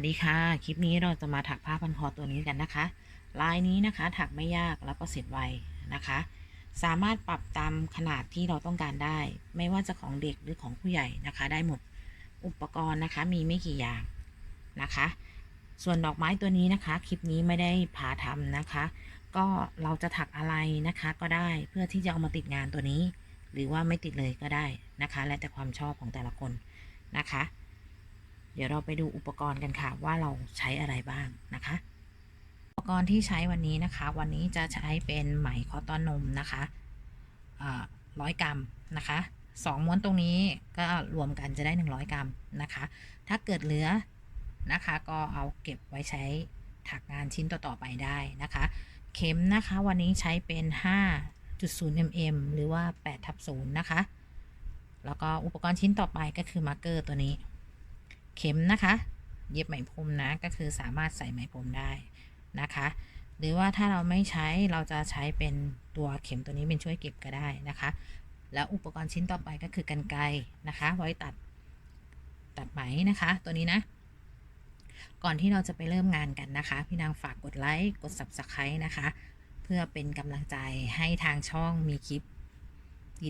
สวัสดีค่ะ คลิปนี้เราจะมาถักผ้าพันคอตัวนี้กันนะคะ ลายนี้นะคะถักไม่ยากแล้วก็เสร็จไวนะคะ สามารถปรับตามขนาดที่เราต้องการได้ ไม่ว่าจะของเด็กหรือของผู้ใหญ่นะคะ ได้หมด อุปกรณ์นะคะมีไม่กี่อย่างนะคะ ส่วนดอกไม้ตัวนี้นะคะ คลิปนี้ไม่ได้พาทำนะคะ ก็เราจะถักอะไรนะคะก็ได้เพื่อที่จะเอามาติดงานตัวนี้ หรือว่าไม่ติดเลยก็ได้นะคะ และแต่ความชอบของแต่ละคนนะคะ เดี๋ยวเราไปดูอุปกรณ์กันค่ะว่าเราใช้อะไรบ้างนะคะ อุปกรณ์ที่ใช้วันนี้นะคะ วันนี้จะใช้เป็นไหมคอตตอนนมนะคะร้อยกรัมนะคะสองม้วนตรงนี้ก็รวมกันจะได้ 100 กรัมนะคะ ถ้าเกิดเหลือนะคะ ก็เอาเก็บไว้ใช้ถักงานชิ้นต่อ ๆ ไปได้นะคะ เข็มนะคะวันนี้ใช้เป็น 5.0 mm หรือว่า8ทับ0นะคะ แล้วก็อุปกรณ์ชิ้นต่อไปก็คือมาร์กเกอร์ตัวนี้ เข็มนะคะ เย็บไหมพรมนะก็คือสามารถใส่ไหมพรมได้นะคะ หรือว่าถ้าเราไม่ใช้เราจะใช้เป็นตัวเข็มตัวนี้เป็นช่วยเก็บก็ได้นะคะ แล้วอุปกรณ์ชิ้นต่อไปก็คือกันไกรนะคะ ไว้ตัดตัดไหมนะคะ ตัวนี้นะ ก่อนที่เราจะไปเริ่มงานกันนะคะ พี่นางฝากกดไลค์กด subscribe นะคะ เพื่อเป็นกำลังใจให้ทางช่องมีคลิป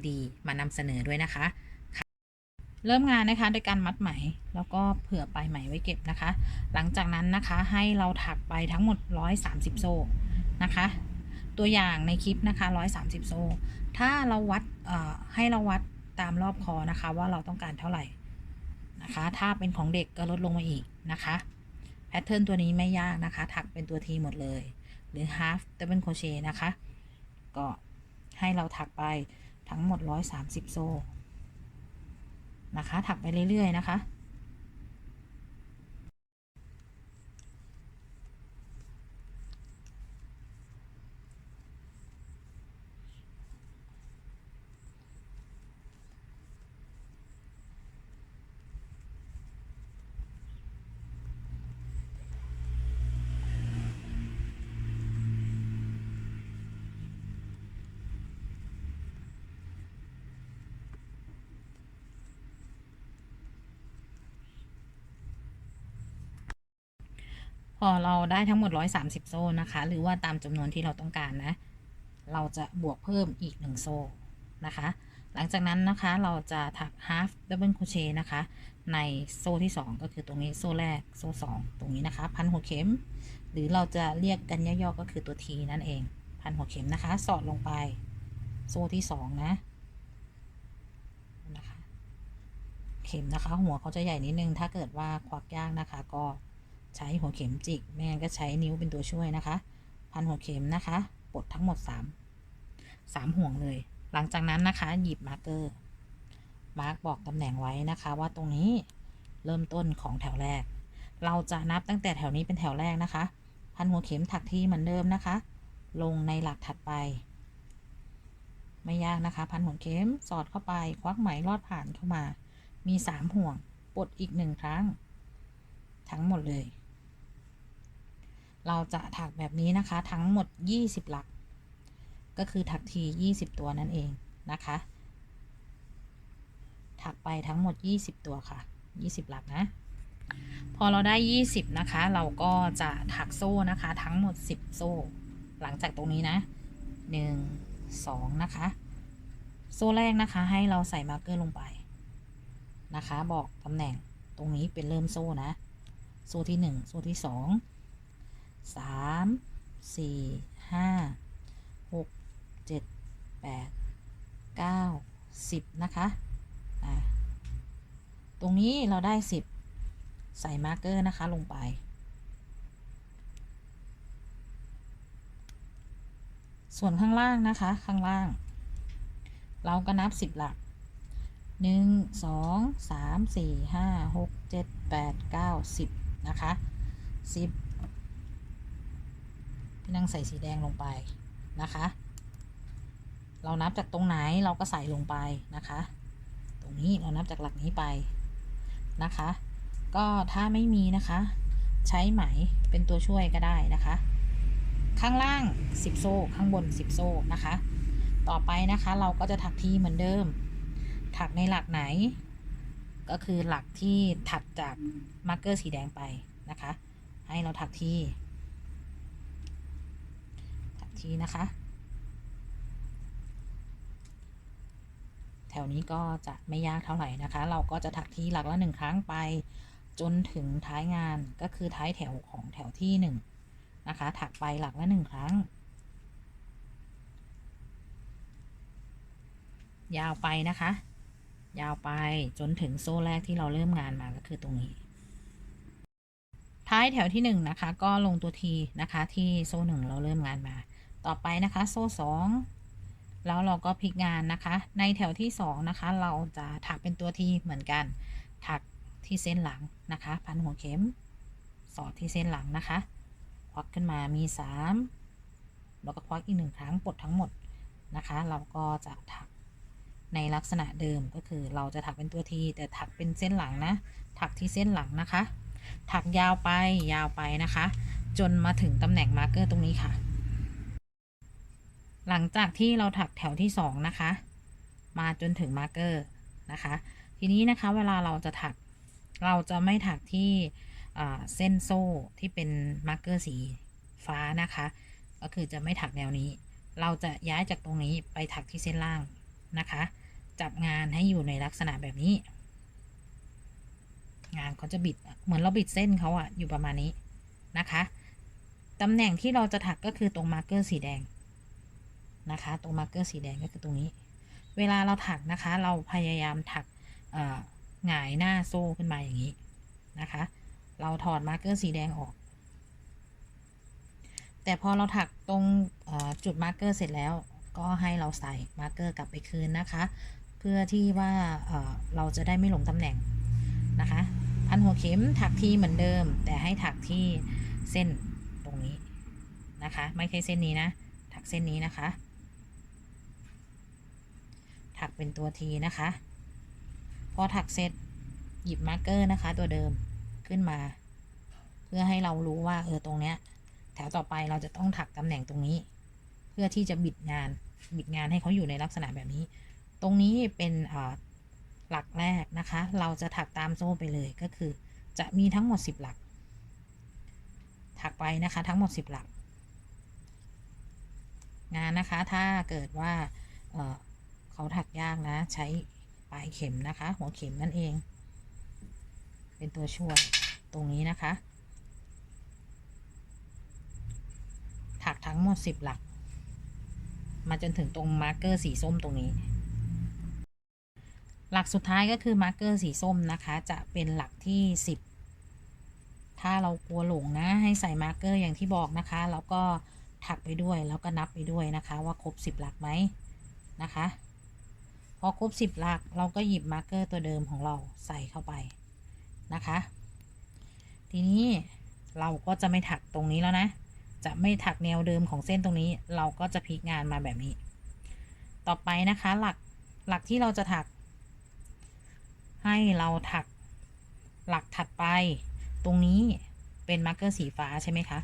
ดีๆ มานำเสนอด้วยนะคะ เริ่มงานนะคะโดยการมัดไหม แล้วก็เผื่อปลายไหมไว้เก็บนะคะ หลังจากนั้นนะคะให้เราถักไปทั้งหมด 130 โซ่นะคะ ตัวอย่างในคลิปนะคะ 130 โซ่ ถ้าเราวัดให้เราวัดตามรอบคอนะคะ ว่าเราต้องการเท่าไหร่นะคะ ถ้าเป็นของเด็กก็ลดลงมาอีกนะคะแพทเทิร์นตัวนี้ไม่ยากนะคะ ถักเป็นตัวทีหมดเลย หรือ half double crochet นะคะ ก็ให้เราถักไปทั้งหมด 130 โซ่ นะคะ ถักไปเรื่อยๆนะคะ พอเราได้ทั้งหมด 130 โซ่นะคะ หรือว่าตามจำนวนที่เราต้องการนะ เราจะบวกเพิ่มอีก 1 โซ่นะคะ หลังจากนั้นนะคะเราจะถัก half double crochet นะคะ ในโซ่ที่ 2 ก็คือตรงนี้โซ่แรกโซ่ 2 ตรงนี้นะคะ พันหัวเข็ม หรือเราจะเรียกกันย่อๆก็คือตัว T นั่นเอง พันหัวเข็มนะคะ สอดลงไปโซ่ที่ 2 นะนะคะ เข็มนะคะ หัวเขาจะใหญ่นิดนึง ถ้าเกิดว่าควักยากนะคะก็ ใช้หัวเข็มจิกไม่งั้นก็ใช้นิ้วเป็นตัวช่วยนะคะ พันหัวเข็มนะคะปลดทั้งหมด 3 3 ห่วงเลย หลังจากนั้นนะคะ หยิบมาร์กเกอร์ มาร์กบอกตำแหน่งไว้นะคะว่าตรงนี้เริ่มต้นของแถวแรก เราจะนับตั้งแต่แถวนี้เป็นแถวแรกนะคะ พันหัวเข็มถักที่เหมือนเดิมนะคะ ลงในหลักถัดไป ไม่ยากนะคะ พันหัวเข็มสอดเข้าไป ควักไหมลอดผ่านเข้ามา มีสามห่วงปลดอีกหนึ่งครั้ง ทั้งหมดเลย เราจะถักแบบนี้นะคะ ทั้งหมด 20 หลัก ก็คือถักที 20 ตัวนั่นเองนะคะ ถักไปทั้งหมด 20 ตัวค่ะ 20 หลักนะ พอเราได้ 20 นะคะ เราก็จะถักโซ่นะคะ ทั้งหมด 10 โซ่ หลังจากตรงนี้นะ 1 2 นะคะ โซ่แรกนะคะ ให้เราใส่มาร์กเกอร์ลงไปนะคะ บอกตำแหน่งตรงนี้เป็นเริ่มโซ่นะ โซ่ที่ 1 โซ่ที่ 2 3 4 5 6 7 8 9 10นะคะอะตรงนี้เราได้10ใส่มาร์กเกอร์นะคะลงไป ส่วนข้างล่างนะคะข้างล่าง เราก็นับ10หลัก1 2 3 4 5 6 7 8 9 10นะคะ10 พี่นั่งใส่สีแดงลงไปนะคะ เรานับจากตรงไหนเราก็ใส่ลงไปนะคะ ตรงนี้เรานับจากหลักนี้ไปนะคะ ก็ถ้าไม่มีนะคะ ใช้ไหมเป็นตัวช่วยก็ได้นะคะ ข้างล่าง 10 โซ่ข้างบน 10 โซ่นะคะ ต่อไปนะคะเราก็จะถักที่เหมือนเดิม ถักในหลักไหน ก็คือหลักที่ถัดจากมาร์กเกอร์สีแดงไปนะคะ ให้เราถักที่ ทีนะคะ แถวนี้ก็จะไม่ยากเท่าไหร่นะคะ เราก็จะถักที่หลักละหนึ่งครั้งไป จนถึงท้ายงานก็คือท้ายแถวของแถวที่หนึ่งนะคะ ถักไปหลักละหนึ่งครั้ง ยาวไปนะคะ ยาวไปจนถึงโซ่แรกที่เราเริ่มงานมาก็คือตรงนี้ท้ายแถวที่หนึ่งนะคะก็ลงตัวทีนะคะที่โซ่หนึ่งเราเริ่มงานมา ต่อไปนะคะโซ่สองแล้วเราก็พลิกงานนะคะ ในแถวที่สองนะคะ เราจะถักเป็นตัวทีเหมือนกัน ถักที่เส้นหลังนะคะ พันหัวเข็ม สอดที่เส้นหลังนะคะ ควักขึ้นมามีสามแล้วก็ควักอีกหนึ่งครั้งปลดทั้งหมดนะคะ เราก็จะถักในลักษณะเดิมก็คือเราจะถักเป็นตัวทีแต่ถักเป็นเส้นหลังนะ ถักที่เส้นหลังนะคะ ถักยาวไปยาวไปนะคะ จนมาถึงตำแหน่งมาร์กเกอร์ตรงนี้ค่ะ หลังจากที่เราถักแถวที่สองนะคะ มาจนถึงมาร์กเกอร์นะคะ ทีนี้นะคะเวลาเราจะถักเราจะไม่ถักที่เส้นโซ่ที่เป็นมาร์กเกอร์สีฟ้านะคะ ก็คือจะไม่ถักแนวนี้ เราจะย้ายจากตรงนี้ไปถักที่เส้นล่างนะคะ จับงานให้อยู่ในลักษณะแบบนี้ งานเขาจะบิดเหมือนเราบิดเส้นเขาอะอยู่ประมาณนี้นะคะตำแหน่งที่เราจะถักก็คือตรงมาร์กเกอร์สีแดง นะคะ ตรงมาร์กเกอร์สีแดงก็คือตรงนี้ เวลาเราถักนะคะ เราพยายามถักหงายหน้าโซ่ขึ้นมาอย่างนี้นะคะ เราถอดมาร์กเกอร์สีแดงออก แต่พอเราถักตรงจุดมาร์กเกอร์เสร็จแล้ว ก็ให้เราใส่มาร์กเกอร์กลับไปคืนนะคะ เพื่อที่ว่าเเราจะได้ไม่หลงตำแหน่งนะคะ พันหัวเข็มถักที่เหมือนเดิม แต่ให้ถักที่เส้นตรงนี้นะคะ ไม่ใช่เส้นนี้นะ ถักเส้นนี้นะคะ ถักเป็นตัวทีนะคะ พอถักเสร็จหยิบมาร์กเกอร์นะคะ ตัวเดิมขึ้นมา เพื่อให้เรารู้ว่าเออตรงเนี้ย แถวต่อไปเราจะต้องถักตำแหน่งตรงนี้ เพื่อที่จะบิดงานบิดงานให้เขาอยู่ในลักษณะแบบนี้ ตรงนี้เป็นอ่าหลักแรกนะคะ เราจะถักตามโซ่ไปเลยก็คือ จะมีทั้งหมด 10 หลัก ถักไปนะคะทั้งหมด 10 หลัก งานนะคะถ้าเกิดว่า เขาถักยากนะ ใช้ปลายเข็มนะคะ หัวเข็มนั่นเอง เป็นตัวช่วยตรงนี้นะคะ ถักทั้งหมด10หลัก มาจนถึงตรงมาร์กเกอร์สีส้มตรงนี้ หลักสุดท้ายก็คือมาร์กเกอร์สีส้มนะคะ จะเป็นหลักที่10ถ้าเรากลัวหลงนะ ให้ใส่มาร์กเกอร์อย่างที่บอกนะคะ แล้วก็ถักไปด้วยแล้วก็นับไปด้วยนะคะ ว่าครบ10หลักไหมนะคะ พอครบ10หลักเราก็หยิบมาร์กเกอร์ตัวเดิมของเราใส่เข้าไปนะคะ ทีนี้เราก็จะไม่ถักตรงนี้แล้วนะ จะไม่ถักแนวเดิมของเส้นตรงนี้ เราก็จะพลิกงานมาแบบนี้ ต่อไปนะคะหลักหลักที่เราจะถัก ให้เราถักหลักถัดไป ตรงนี้เป็นมาร์กเกอร์สีฟ้าใช่ไหมคะ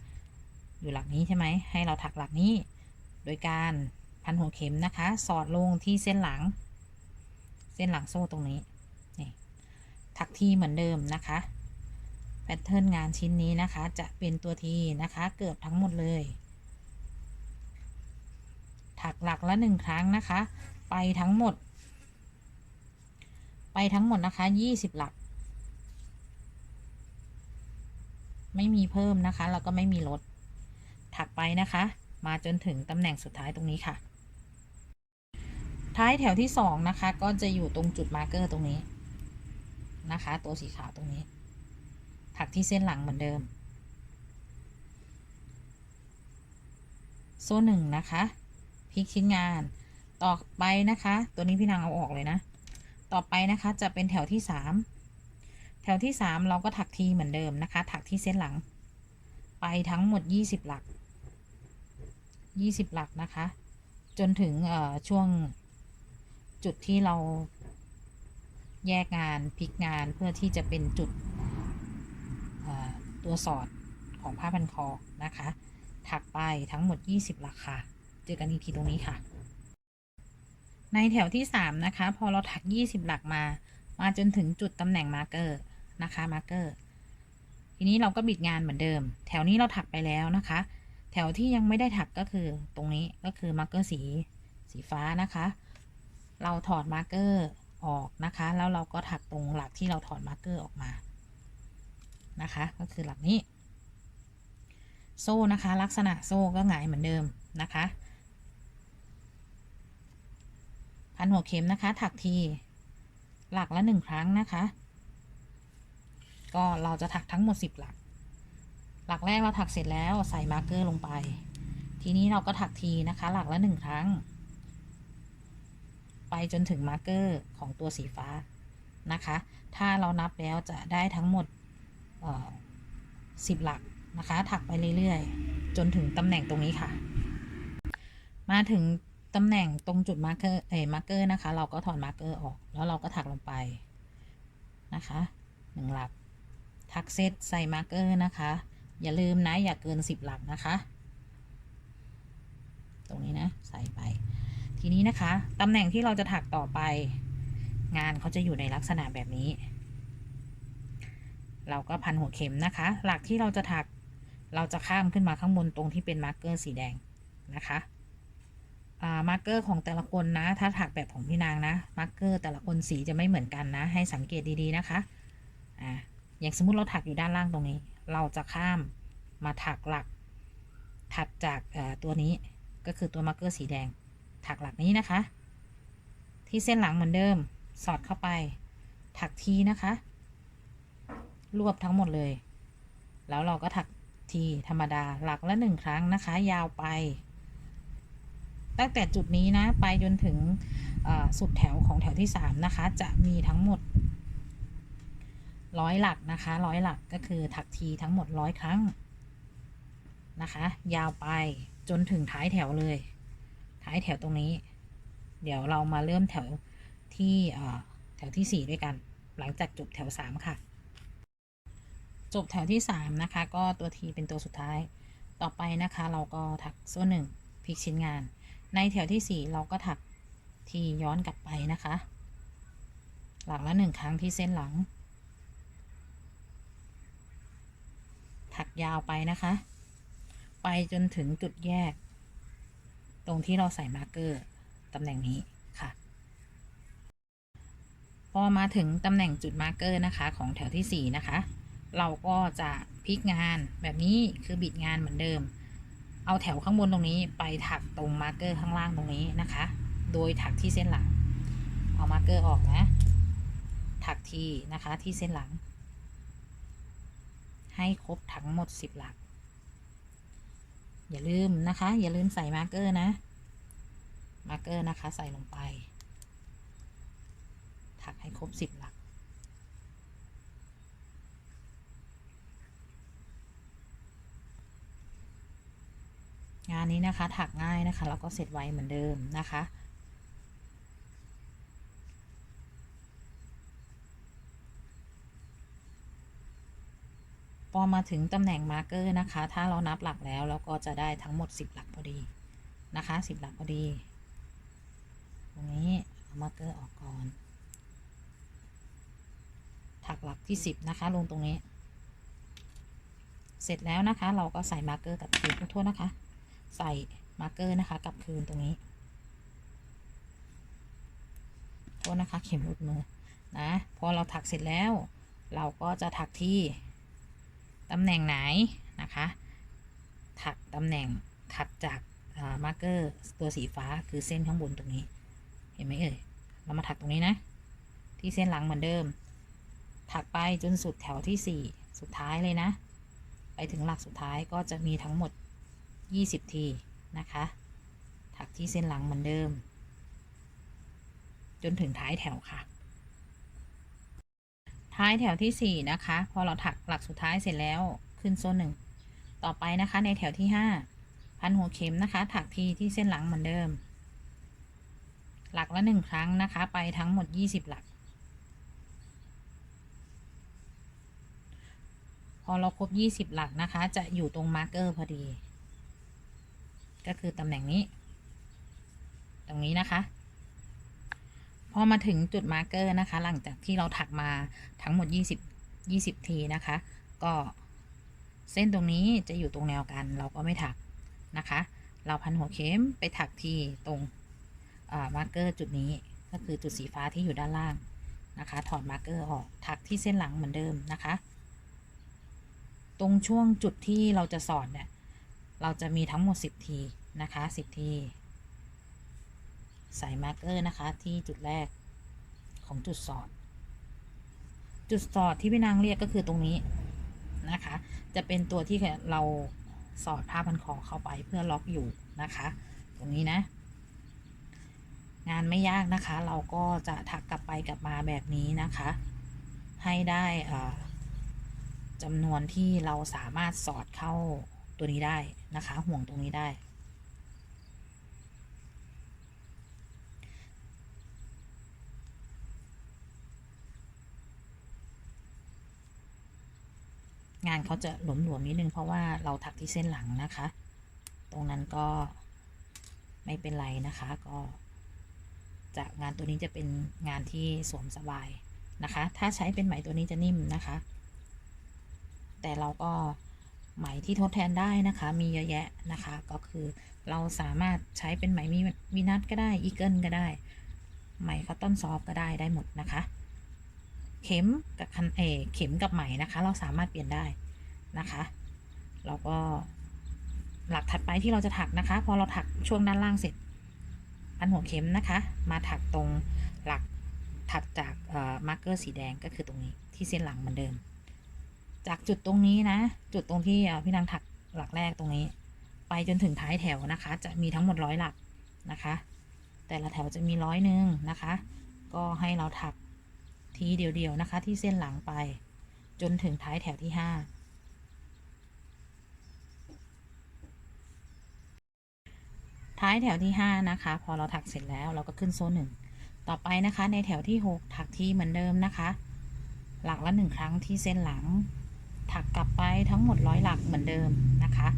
อยู่หลักนี้ใช่ไหมให้เราถักหลักนี้ โดยการพันหัวเข็มนะคะ สอดลงที่เส้นหลัง เส้นหลังโซ่ตรงนี้นี่ถักที่เหมือนเดิมนะคะแพทเทิร์นงานชิ้นนี้นะคะ จะเป็นตัวทีนะคะ เกือบทั้งหมดเลย ถักหลักละหนึ่งครั้งนะคะ ไปทั้งหมด ไปทั้งหมดนะคะยี่สิบหลัก ไม่มีเพิ่มนะคะ แล้วก็ไม่มีลดถักไปนะคะ มาจนถึงตำแหน่งสุดท้ายตรงนี้ค่ะ ท้ายแถวที่สองนะคะ ก็จะอยู่ตรงจุดมาร์เกอร์ตรงนี้นะคะ ตัวสีขาวตรงนี้ ถักที่เส้นหลังเหมือนเดิม โซ่หนึ่งนะคะพลิกชิ้นงาน ต่อไปนะคะ ตัวนี้พี่นางเอาออกเลยนะ ต่อไปนะคะจะเป็นแถวที่สามแถวที่สามเราก็ถักทีเหมือนเดิมนะคะ ถักที่เส้นหลัง ไปทั้งหมดยี่สิบหลักยี่สิบหลักนะคะ จนถึงช่วง จุดที่เราแยกงานพลิกงานเพื่อที่จะเป็นจุดตัวสอดของผ้าพันคอนะคะ ถักไปทั้งหมด 20หลักค่ะ เจอกันอีกทีตรงนี้ค่ะ ในแถวที่ 3 นะคะ พอเราถัก 20 หลักมา มาจนถึงจุดตำแหน่งมาร์กเกอร์นะคะมาร์กเกอร์ทีนี้เราก็บิดงานเหมือนเดิม แถวนี้เราถักไปแล้วนะคะ แถวที่ยังไม่ได้ถักก็คือตรงนี้ก็คือมาร์กเกอร์สีสีฟ้านะคะ เราถอดมาร์กเกอร์ออกนะคะ แล้วเราก็ถักตรงหลักที่เราถอดมาร์กเกอร์ออกมานะคะ ก็คือหลักนี้ โซ่นะคะ ลักษณะโซ่ก็หงายเหมือนเดิมนะคะ พันหัวเข็มนะคะ ถักทีหลักละหนึ่งครั้งนะคะ ก็เราจะถักทั้งหมดสิบหลัก หลักแรกเราถักเสร็จแล้วใส่มาร์กเกอร์ลงไป ทีนี้เราก็ถักทีนะคะ หลักละหนึ่งครั้ง ไปจนถึงมาร์กเกอร์ของตัวสีฟ้านะคะ ถ้าเรานับแล้วจะได้ทั้งหมดสิบหลักนะคะ ถักไปเรื่อยๆ จนถึงตำแหน่งตรงนี้ค่ะ มาถึงตำแหน่งตรงจุดมาร์กเกอร์เอ่มาร์เกอร์นะคะ เราก็ถอดมาร์กเกอร์ออก แล้วเราก็ถักลงไปนะคะหนึ่งหลักถักเซตใส่มาร์กเกอร์นะคะ อย่าลืมนะ อย่าเกินสิบหลักนะคะ ตรงนี้นะ ใส่ไป ทีนี้นะคะตำแหน่งที่เราจะถักต่อไป งานเขาจะอยู่ในลักษณะแบบนี้ เราก็พันหัวเข็มนะคะ หลักที่เราจะถักเราจะข้ามขึ้นมาข้างบนตรงที่เป็นมาร์กเกอร์สีแดงนะคะมาร์กเกอร์ของแต่ละคนนะ ถ้าถักแบบของพี่นางนะมาร์กเกอร์แต่ละคนสีจะไม่เหมือนกันนะ ให้สังเกตดีๆนะคะอ่าอย่างสมมุติเราถักอยู่ด้านล่างตรงนี้ เราจะข้ามมาถักหลักถัดจากตัวนี้ก็คือตัวมาร์กเกอร์สีแดง ถักหลักนี้นะคะ ที่เส้นหลังเหมือนเดิม สอดเข้าไป ถักทีนะคะ รวบทั้งหมดเลย แล้วเราก็ถักทีธรรมดาหลักละหนึ่งครั้งนะคะ ยาวไป ตั้งแต่จุดนี้นะ ไปจนถึงสุดแถวของแถวที่สามนะคะ จะมีทั้งหมดร้อยหลักนะคะร้อยหลักก็คือถักทีทั้งหมดร้อยครั้งนะคะ ยาวไปจนถึงท้ายแถวเลย ท้ายแถวตรงนี้ เดี๋ยวเรามาเริ่มแถวที่แถวที่สี่ด้วยกัน หลังจากจบแถวสามค่ะ จบแถวที่สามนะคะ ก็ตัวทีเป็นตัวสุดท้าย ต่อไปนะคะ เราก็ถักโซ่หนึ่งพลิกชิ้นงาน ในแถวที่สี่เราก็ถักทีย้อนกลับไปนะคะ หลังละหนึ่งครั้งที่เส้นหลัง ถักยาวไปนะคะ ไปจนถึงจุดแยก ตรงที่เราใส่มาร์กเกอร์ตำแหน่งนี้ค่ะ พอมาถึงตำแหน่งจุดมาร์กเกอร์นะคะ ของแถวที่ 4 นะคะ เราก็จะพลิกงานแบบนี้คือบิดงานเหมือนเดิม เอาแถวข้างบนตรงนี้ไปถักตรงมาร์กเกอร์ข้างล่างตรงนี้นะคะ โดยถักที่เส้นหลัง เอามาร์กเกอร์ออกนะ ถักทีนะคะที่เส้นหลัง ให้ครบทั้งหมด 10 หลัก อย่าลืมนะคะ อย่าลืมใส่มาร์กเกอร์นะมาร์กเกอร์นะคะใส่ลงไป ถักให้ครบสิบหลัก งานนี้นะคะถักง่ายนะคะ แล้วก็เสร็จไวเหมือนเดิมนะคะ อมาถึงตำแหน่งมาร์กเกอร์นะคะ ถ้าเรานับหลักแล้วเราก็จะได้ทั้งหมด 10 หลักพอดีนะคะ 10 หลักพอดี ตรงนี้เอามาร์กเกอร์ออกก่อน ถักหลักที่ 10 นะคะ ลงตรงนี้ เสร็จแล้วนะคะ เราก็ใส่มาร์กเกอร์กับคืนขอโทษนะคะ ใส่มาร์กเกอร์นะคะกับคืนตรงนี้โทษนะคะ เข็มรุดมือนะ พอเราถักเสร็จแล้ว เราก็จะถักที่ ตำแหน่งไหนนะคะถักตำแหน่งถัดจากมาร์กเกอร์ตัวสีฟ้าคือเส้นข้างบนตรงนี้ เห็นไหมเอ่ยเรามาถักตรงนี้นะ ที่เส้นหลังเหมือนเดิม ถักไปจนสุดแถวที่สี่สุดท้ายเลยนะ ไปถึงหลักสุดท้ายก็จะมีทั้งหมด 20 ทีนะคะ ถักที่เส้นหลังเหมือนเดิม จนถึงท้ายแถวค่ะ ท้ายแถวที่ 4 นะคะ พอเราถักหลักสุดท้ายเสร็จแล้วขึ้นโซ่หนึ่งต่อไปนะคะในแถวที่ 5 พันหัวเข็มนะคะ ถักทีที่เส้นหลังเหมือนเดิม หลักละหนึ่งครั้งนะคะ ไปทั้งหมด 20 หลัก พอเราครบ 20 หลักนะคะ จะอยู่ตรงมาร์กเกอร์พอดี ก็คือตำแหน่งนี้ ตรงนี้นะคะ อมาถึงจุดมาร์กเกอร์นะคะ หลังจากที่เราถักมาทั้งหมด 20 20 ทีนะคะ ก็เส้นตรงนี้จะอยู่ตรงแนวกัน เราก็ไม่ถักนะคะ เราพันหัวเข็มไปถักที่ตรงมาร์กเกอร์จุดนี้ก็คือจุดสีฟ้าที่อยู่ด้านล่างนะคะ ถอดมาร์กเกอร์ออกถักที่เส้นหลังเหมือนเดิมนะคะ ตรงช่วงจุดที่เราจะสอดเนี่ย เราจะมีทั้งหมด 10 ทีนะคะ 10 ที ใส่มาร์กเกอร์นะคะที่จุดแรกของจุดสอด จุดสอดที่พี่นางเรียกก็คือตรงนี้นะคะ จะเป็นตัวที่เราสอดผ้าพันคอเข้าไปเพื่อล็อกอยู่นะคะ ตรงนี้นะ งานไม่ยากนะคะ เราก็จะถักกลับไปกลับมาแบบนี้นะคะ ให้ได้จำนวนที่เราสามารถสอดเข้าตัวนี้ได้นะคะ ห่วงตรงนี้ได้ งานเขาจะหลวมๆนิดนึงเพราะว่าเราถักที่เส้นหลังนะคะ ตรงนั้นก็ไม่เป็นไรนะคะ ก็จะงานตัวนี้จะเป็นงานที่สวมสบายนะคะ ถ้าใช้เป็นไหมตัวนี้จะนิ่มนะคะ แต่เราก็ไหมที่ทดแทนได้นะคะ มีเยอะแยะนะคะ ก็คือเราสามารถใช้เป็นไหมมีมีนัดก็ได้อีเกิลก็ได้ ไหมคอตตอนซอฟก็ได้ได้หมดนะคะ เข็มกับคันเอเข็มกับไหมนะคะ เราสามารถเปลี่ยนได้นะคะแล้วก็หลักถัดไปที่เราจะถักนะคะ พอเราถักช่วงด้านล่างเสร็จอันหัวเข็มนะคะ มาถักตรงหลักถักจากมาร์กเกอร์สีแดงก็คือตรงนี้ที่เส้นหลังเหมือนเดิม จากจุดตรงนี้นะ จุดตรงที่พี่นางถักหลักแรกตรงนี้ ไปจนถึงท้ายแถวนะคะ จะมีทั้งหมดร้อยหลักนะคะ แต่ละแถวจะมีร้อยหนึ่งนะคะ ก็ให้เราถัก ทีเดียวๆนะคะ ที่เส้นหลังไป จนถึงท้ายแถวที่ห้าท้ายแถวที่ห้านะคะ พอเราถักเสร็จแล้วเราก็ขึ้นโซ่หนึ่งต่อไปนะคะ ในแถวที่หกถักที่เหมือนเดิมนะคะ หลักละหนึ่งครั้งที่เส้นหลัง ถักกลับไปทั้งหมดร้อยหลักเหมือนเดิมนะคะ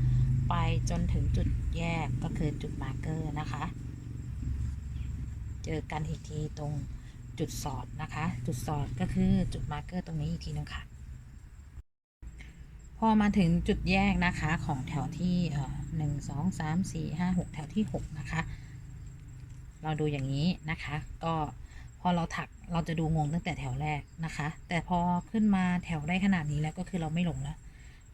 ไปจนถึงจุดแยกก็คือจุดมาร์กเกอร์นะคะ เจอกันอีกทีตรง จุดสอดนะคะ จุดสอดก็คือจุดมาร์เกอร์ตรงนี้อีกทีนึงค่ะ พอมาถึงจุดแยกนะคะของแถวที่หนึ่งสองสามสี่ห้าหกแถวที่หกนะคะ เราดูอย่างนี้นะคะ ก็พอเราถักเราจะดูงงตั้งแต่แถวแรกนะคะ แต่พอขึ้นมาแถวได้ขนาดนี้แล้วก็คือเราไม่หลงแล้ว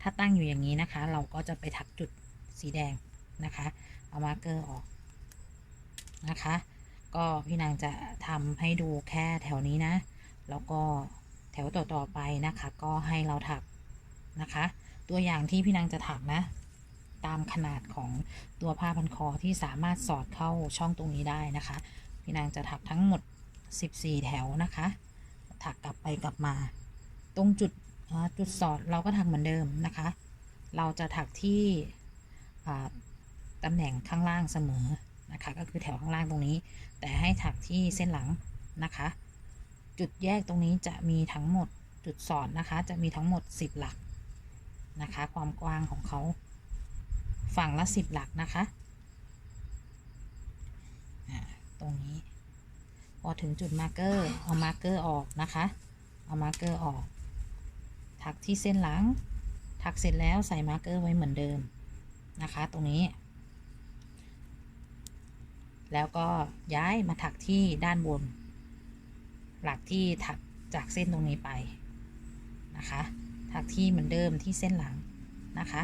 ถ้าตั้งอยู่อย่างนี้นะคะ เราก็จะไปถักจุดสีแดงนะคะ เอามาร์เกอร์ออกนะคะ ก็พี่นางจะทำให้ดูแค่แถวนี้นะ แล้วก็แถวต่อๆไปนะคะ ก็ให้เราถักนะคะ ตัวอย่างที่พี่นางจะถักนะ ตามขนาดของตัวผ้าพันคอที่สามารถสอดเข้าช่องตรงนี้ได้นะคะ พี่นางจะถักทั้งหมด 14 แถวนะคะ ถักกลับไปกลับมา ตรงจุดจุดสอดเราก็ถักเหมือนเดิมนะคะ เราจะถักที่ตำแหน่งข้างล่างเสมอนะคะ ก็คือแถวข้างล่างตรงนี้ แต่ให้ถักที่เส้นหลังนะคะ จุดแยกตรงนี้จะมีทั้งหมดจุดสอดนะคะ จะมีทั้งหมด 10 หลักนะคะ ความกว้างของเขาฝั่งละ 10 หลักนะคะตรงนี้ พอถึงจุดมาร์กเกอร์เอามาร์กเกอร์ออกนะคะ เอามาร์กเกอร์ออก ถักที่เส้นหลัง ถักเสร็จแล้วใส่มาร์กเกอร์ไว้เหมือนเดิมนะคะ ตรงนี้ แล้วก็ย้ายมาถักที่ด้านบน หลักที่ถักจากเส้นตรงนี้ไปนะคะ ถักที่เหมือนเดิมที่เส้นหลังนะคะ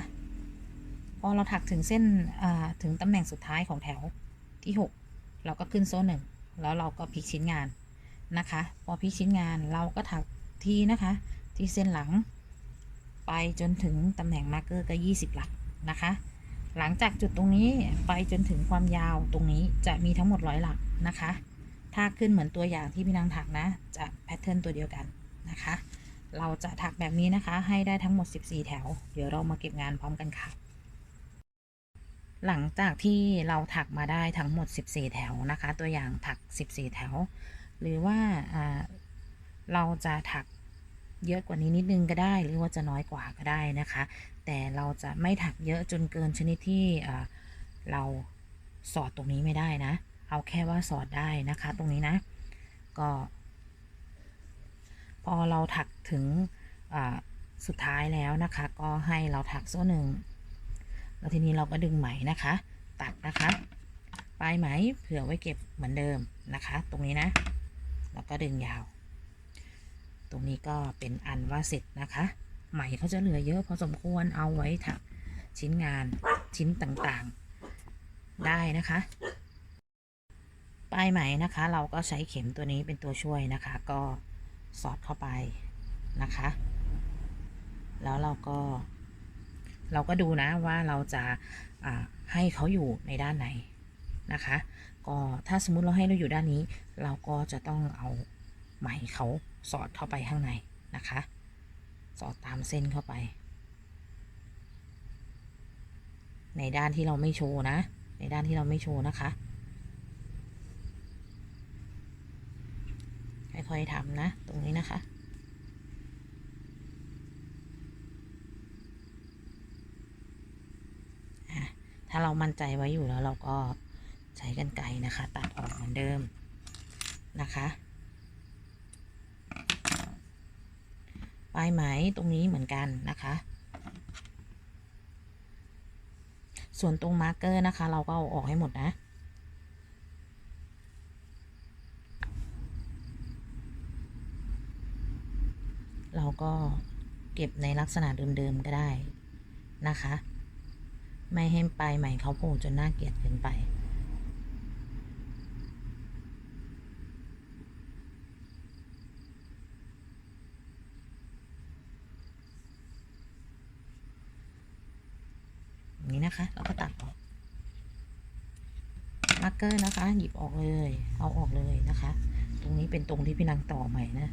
พอเราถักถึงเส้นถึงตำแหน่งสุดท้ายของแถวที่ 6 เราก็ขึ้นโซ่หนึ่งแล้วเราก็พลิกชิ้นงานนะคะ พอพลิกชิ้นงานเราก็ถักที่นะคะ ที่เส้นหลัง ไปจนถึงตำแหน่งมาร์กเกอร์ก็ 20 หลักนะคะ หลังจากจุดตรงนี้ไปจนถึงความยาวตรงนี้จะมีทั้งหมดร้อยหลักนะคะ ถ้าขึ้นเหมือนตัวอย่างที่พี่นางถักนะ จะแพทเทิร์นตัวเดียวกันนะคะ เราจะถักแบบนี้นะคะ ให้ได้ทั้งหมด 14 แถว เดี๋ยวเรามาเก็บงานพร้อมกันค่ะ หลังจากที่เราถักมาได้ทั้งหมด 14 แถวนะคะ ตัวอย่างถัก 14 แถว หรือว่าเราจะถักเยอะกว่านี้นิดนึงก็ได้ หรือว่าจะน้อยกว่าก็ได้นะคะ แต่เราจะไม่ถักเยอะจนเกินชนิดที่เราสอดตรงนี้ไม่ได้นะ เอาแค่ว่าสอดได้นะคะ ตรงนี้นะ ก็ พอเราถักถึงสุดท้ายแล้วนะคะ ก็ให้เราถักโซ่หนึ่งแล้วทีนี้เราก็ดึงไหมนะคะ ตัดนะคะ ปลายไหมเผื่อไว้เก็บเหมือนเดิมนะคะ ตรงนี้นะ แล้วก็ดึงยาว ตรงนี้ก็เป็นอันว่าเสร็จนะคะ ไหมเขาจะเหลือเยอะพอสมควรเอาไว้ถักชิ้นงานชิ้นต่างๆ ได้นะคะ ปลายไหมนะคะ เราก็ใช้เข็มตัวนี้เป็นตัวช่วยนะคะ ก็สอดเข้าไปนะคะ แล้วเราก็ เราก็ดูนะว่าเราจะให้เขาอยู่ในด้านไหนนะคะ ก็ถ้าสมมุติเราให้เราอยู่ด้านนี้ เราก็จะต้องเอาไหมเขาสอดเข้าไปข้างในนะคะ สอดตามเส้นเข้าไป ในด้านที่เราไม่โชว์นะ ในด้านที่เราไม่โชว์นะคะ ค่อยๆทำนะ ตรงนี้นะคะอะถ้าเรามั่นใจไว้อยู่แล้วเราก็ใช้กันไกรนะคะ ตัดออกเหมือนเดิมนะคะ ลายไหมตรงนี้เหมือนกันนะคะ ส่วนตรงมาร์กเกอร์นะคะ เราก็เอาออกให้หมดนะ เราก็เก็บในลักษณะเดิมๆก็ได้นะคะ ไม่ให้ปลายใหม่เขาโผล่จนน่าเกลียดเกินไป อย่าง นะคะ เราก็ตัดออกมาร์กเกอร์นะคะ หยิบออกเลย เอาออกเลยนะคะ ตรงนี้เป็นตรงที่พี่นางต่อใหม่นะ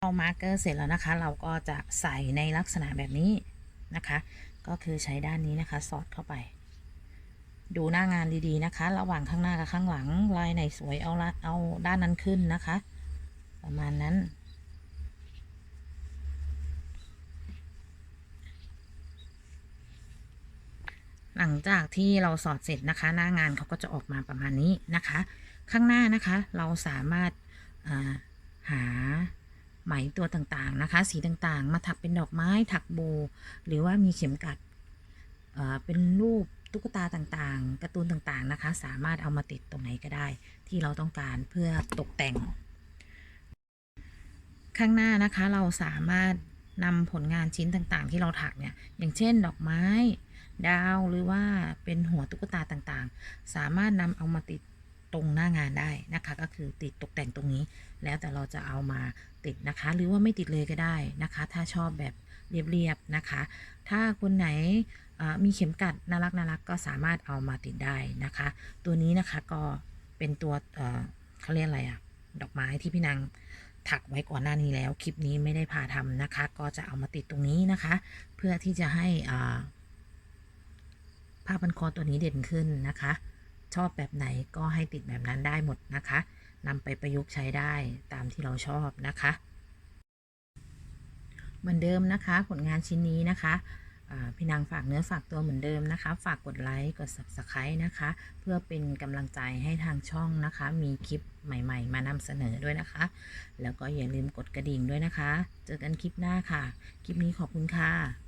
เรามาร์กเกอร์เสร็จแล้วนะคะ เราก็จะใส่ในลักษณะแบบนี้นะคะ ก็คือใช้ด้านนี้นะคะ สอดเข้าไป ดูหน้างานดีๆนะคะ ระหว่างข้างหน้ากับข้างหลัง ลายไหนสวยเอาละเอาด้านนั้นขึ้นนะคะ ประมาณนั้น หลังจากที่เราสอดเสร็จนะคะ หน้างานเขาก็จะออกมาประมาณนี้นะคะ ข้างหน้านะคะเราสามารถาหาไหมตัวต่างๆนะคะ สีต่างๆ มาถักเป็นดอกไม้ถักโบ หรือว่ามีเข็มกัดเเป็นรูป ตุ๊กตาต่างๆการ์ตูนต่างๆนะคะ สามารถเอามาติดตรงไหนก็ได้ ที่เราต้องการเพื่อตกแต่ง ข้างหน้านะคะเราสามารถนำผลงานชิ้นต่างๆ ที่เราถักเนี่ยอย่างเช่น ดอกไม้ ดาวหรือว่าเป็นหัวตุ๊กตาต่างๆ สามารถนำเอามาติดตรงหน้างานได้นะคะ ก็คือติดตกแต่งตรงนี้ แล้วแต่เราจะเอามาติดนะคะ หรือว่าไม่ติดเลยก็ได้นะคะ ถ้าชอบแบบเรียบๆนะคะ ถ้าคนไหนมีเข็มกัดน่ารักน่ารักก็สามารถเอามาติดได้นะคะ ตัวนี้นะคะก็เป็นตัวเเขาเรียกอะไรอะดอกไม้ที่พี่นางถักไว้ก่อนหน้านี้แล้ว คลิปนี้ไม่ได้พาทำนะคะ ก็จะเอามาติดตรงนี้นะคะ เพื่อที่จะให้ผ้าพันคอตัวนี้เด่นขึ้นนะคะ ชอบแบบไหนก็ให้ติดแบบนั้นได้หมดนะคะนำไปประยุกต์ใช้ได้ตามที่เราชอบนะคะ เหมือนเดิมนะคะ ผลงานชิ้นนี้นะคะพี่นางฝากเนื้อฝากตัวเหมือนเดิมนะคะ ฝากกดไลค์กด subscribe นะคะ เพื่อเป็นกำลังใจให้ทางช่องนะคะ มีคลิปใหม่ๆ มานำเสนอด้วยนะคะ แล้วก็อย่าลืมกดกระดิ่งด้วยนะคะ เจอกันคลิปหน้าค่ะ คลิปนี้ขอบคุณค่ะ